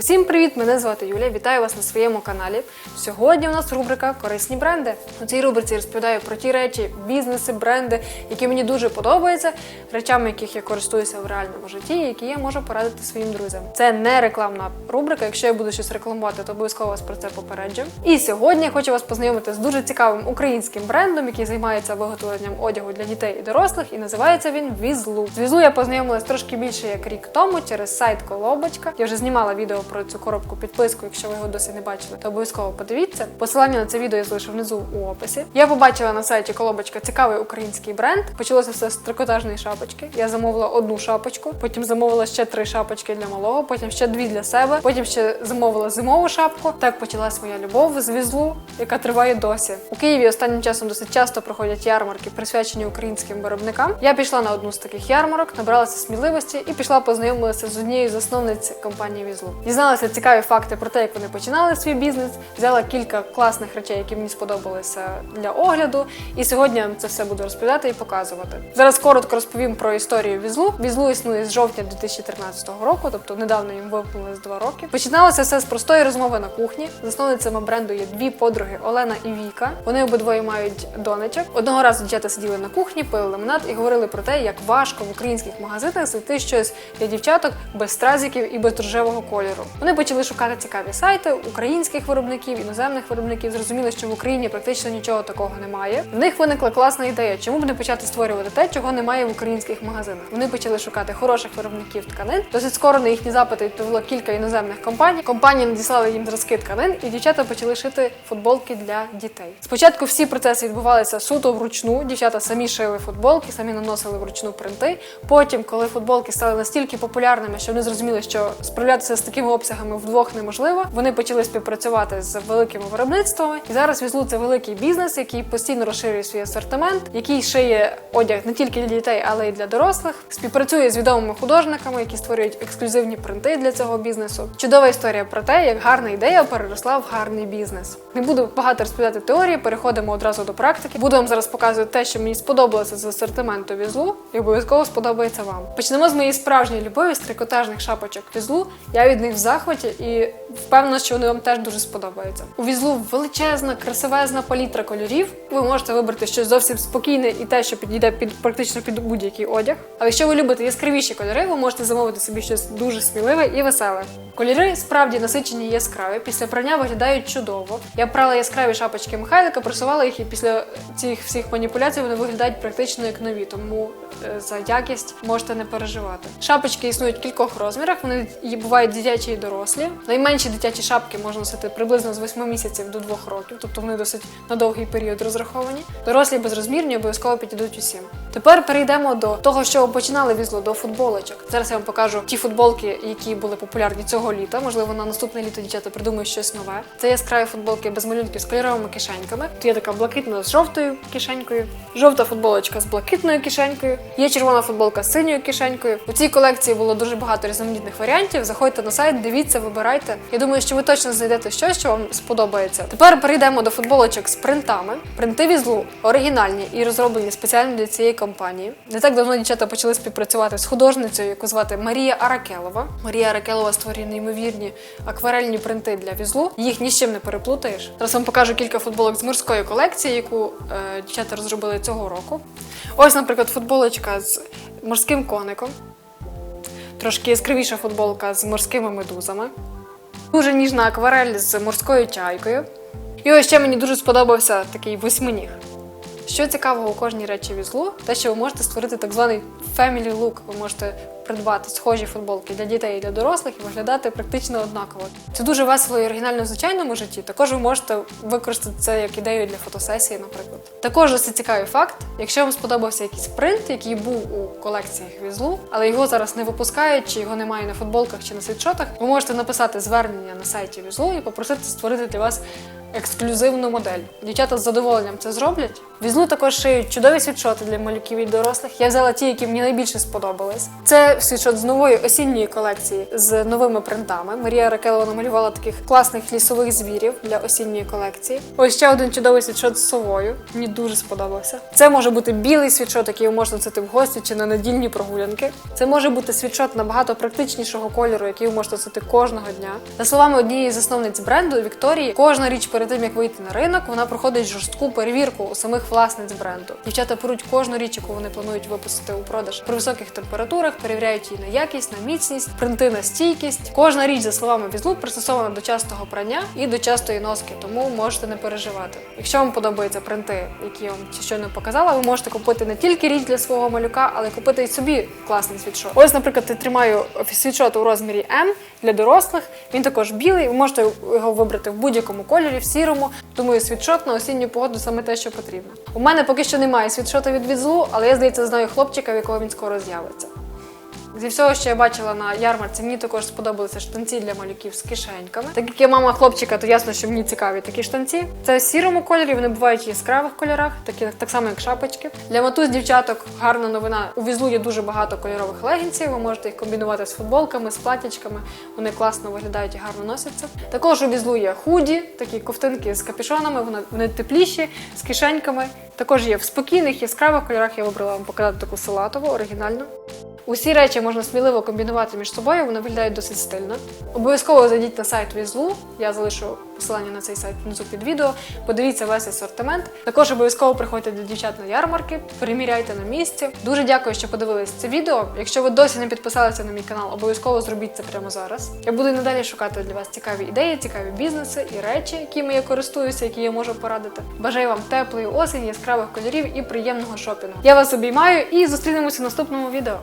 Усім привіт! Мене звати Юля. Вітаю вас на своєму каналі. Сьогодні у нас рубрика Корисні бренди. У цій рубриці розповідаю про ті речі, бізнеси, бренди, які мені дуже подобаються, речами, яких я користуюся в реальному житті, які я можу порадити своїм друзям. Це не рекламна рубрика. Якщо я буду щось рекламувати, то обов'язково вас про це попереджу. І сьогодні я хочу вас познайомити з дуже цікавим українським брендом, який займається виготовленням одягу для дітей і дорослих, і називається він Візлу. З Візлу я познайомилась трошки більше як рік тому через сайт Колобочка. Я вже знімала відео про цю коробку підписку. Якщо ви його досі не бачили, то обов'язково подивіться. Посилання на це відео я залишу внизу у описі. Я побачила на сайті Колобочка цікавий український бренд. Почалося все з трикотажної шапочки. Я замовила одну шапочку, потім замовила ще три шапочки для малого, потім ще дві для себе. Потім ще замовила зимову шапку. Так почалась моя любов з візлу, яка триває досі. У Києві останнім часом досить часто проходять ярмарки, присвячені українським виробникам. Я пішла на одну з таких ярмарок, набралася сміливості і пішла познайомилася з однією з засновниць компанії Візлу. Дізналася цікаві факти про те, як вони починали свій бізнес. Взяла кілька класних речей, які мені сподобалися для огляду. І сьогодні я це все буду розповідати і показувати. Зараз коротко розповім про історію Візлу. Візлу існує з жовтня 2013 року, тобто недавно їм виповнилось два роки. Починалося все з простої розмови на кухні. Засновницями бренду є дві подруги Олена і Віка. Вони обидвоє мають донечок. Одного разу дівчата сиділи на кухні, пили лимонад і говорили про те, як важко в українських магазинах знайти щось для дівчаток без стразиків і без рожевого кольору. Вони почали шукати цікаві сайти українських виробників, іноземних виробників. Зрозуміли, що в Україні практично нічого такого немає. В них виникла класна ідея, чому б не почати створювати те, чого немає в українських магазинах. Вони почали шукати хороших виробників тканин. Досить скоро на їхні запити відповіло кілька іноземних компаній. Компанії надіслали їм зразки тканин, і дівчата почали шити футболки для дітей. Спочатку всі процеси відбувалися суто вручну. Дівчата самі шили футболки, самі наносили вручну принти. Потім, коли футболки стали настільки популярними, що вони зрозуміли, що справлятися з такими обсягами вдвох неможливо, вони почали співпрацювати з великими виробництвами. І зараз візлу це великий бізнес, який постійно розширює свій асортимент, який шиє одяг не тільки для дітей, але й для дорослих. Співпрацює з відомими художниками, які створюють ексклюзивні принти для цього бізнесу. Чудова історія про те, як гарна ідея переросла в гарний бізнес. Не буду багато розповідати теорії, переходимо одразу до практики. Буду вам зараз показувати те, що мені сподобалося з асортименту візлу, і обов'язково сподобається вам. Почнемо з моєї справжньої любові з трикотажних шапочок візлу. Я від них захваті і впевнена, що вони вам теж дуже сподобаються. У візлу величезна, красивезна палітра кольорів. Ви можете вибрати щось зовсім спокійне і те, що підійде під практично під будь-який одяг. Але якщо ви любите яскравіші кольори, ви можете замовити собі щось дуже сміливе і веселе. Кольори справді насичені і яскраві. Після прання виглядають чудово. Я прала яскраві шапочки Михайлика, просувала їх, і після цих всіх маніпуляцій вони виглядають практично як нові, тому е, за якість можете не переживати. Шапочки існують в кількох розмірах. Вони бувають дитячі і дорослі. Найменші дитячі шапки можна носити приблизно з 8 місяців до 2 років, тобто вони досить на довгий період розраховані. Дорослі безрозмірні обов'язково підійдуть усім. Тепер перейдемо до того, що починали візло до футболочок. Зараз я вам покажу ті футболки, які були популярні цього літа. Можливо, на наступне літо дівчата придумають щось нове. Це яскраві футболки без малюнків з кольоровими кишеньками. Тут є така блакитна з жовтою кишенькою, жовта футболочка з блакитною кишенькою. Є червона футболка з синьою кишенькою. У цій колекції було дуже багато різноманітних варіантів. Заходьте на сайт, дивіться, вибирайте. Я думаю, що ви точно знайдете щось, що вам сподобається. Тепер перейдемо до футболочок з принтами. Принти візлу оригінальні і розроблені спеціально для цієї компанії. Не так давно дівчата почали співпрацювати з художницею, яку звати Марія Аракелова. Марія Аракелова створює неймовірні акварельні принти для візлу. Їх ні з чим не переплутаєш. Зараз вам покажу кілька футболок з морської колекції, яку е, дівчата розробили цього року. Ось, наприклад, футболочка з морським коником. Трошки яскравіша футболка з морськими медузами. Дуже ніжна акварель з морською чайкою. І ось ще мені дуже сподобався такий восьминіг. Що цікавого у кожній речі візлу, те, що ви можете створити так званий family look. Ви можете придбати схожі футболки для дітей і для дорослих і виглядати практично однаково. Це дуже весело і оригінально в звичайному житті. Також ви можете використати це як ідею для фотосесії, наприклад. Також досить цікавий факт. Якщо вам сподобався якийсь принт, який був у колекціях візлу, але його зараз не випускають, чи його немає на футболках чи на світшотах, ви можете написати звернення на сайті візлу і попросити створити для вас ексклюзивну модель. Дівчата з задоволенням це зроблять. Візлу також шиють чудові світшоти для малюків і дорослих. Я взяла ті, які мені найбільше сподобались. Це світшот з нової осінньої колекції з новими принтами. Марія Ракелова намалювала таких класних лісових звірів для осінньої колекції. Ось ще один чудовий світшот з совою. Мені дуже сподобався. Це може бути білий світшот, який можете носити в гості чи на недільні прогулянки. Це може бути світшот набагато практичнішого кольору, який ви можете носити кожного дня. За словами однієї засновниць бренду Вікторії, кожна річ перед тим як вийти на ринок, вона проходить жорстку перевірку у самих власниць бренду. Дівчата беруть кожну річ, яку вони планують випустити у продаж при високих температурах, перевіряють її на якість, на міцність, принти на стійкість. Кожна річ, за словами візлу, пристосована до частого прання і до частої носки, тому можете не переживати. Якщо вам подобаються принти, які я вам щойно показала, ви можете купити не тільки річ для свого малюка, але й купити і собі класний світшот. Ось, наприклад, я тримаю світшот у розмірі М для дорослих. Він також білий. Ви можете його вибрати в будь-якому кольорі, сірому. Думаю, світшот на осінню погоду саме те, що потрібно. У мене поки що немає світшота від візлу, але я здається знаю хлопчика, в якого він скоро з'явиться. Зі всього, що я бачила на ярмарці, мені також сподобалися штанці для малюків з кишеньками. Так як я мама хлопчика, то ясно, що мені цікаві такі штанці. Це в сірому кольорі, вони бувають в яскравих кольорах, такі так само, як шапочки. Для матусь дівчаток гарна новина. У візлу є дуже багато кольорових легінців. Ви можете їх комбінувати з футболками, з платячками. Вони класно виглядають і гарно носяться. Також у візлу є худі, такі ковтинки з капюшонами, вони, вони тепліші, з кишеньками. Також є в спокійних яскравих кольорах. Я вибрала вам показати таку салатову, оригінальну. Усі речі можна сміливо комбінувати між собою, вони виглядають досить стильно. Обов'язково зайдіть на сайт Візлу. Я залишу посилання на цей сайт внизу під відео. Подивіться весь асортимент. Також обов'язково приходьте до дівчат на ярмарки, переміряйте на місці. Дуже дякую, що подивились це відео. Якщо ви досі не підписалися на мій канал, обов'язково зробіть це прямо зараз. Я буду надалі шукати для вас цікаві ідеї, цікаві бізнеси і речі, якими я користуюся, які я можу порадити. Бажаю вам теплої осені, яскравих кольорів і приємного шопінгу. Я вас обіймаю і зустрінемося в наступному відео.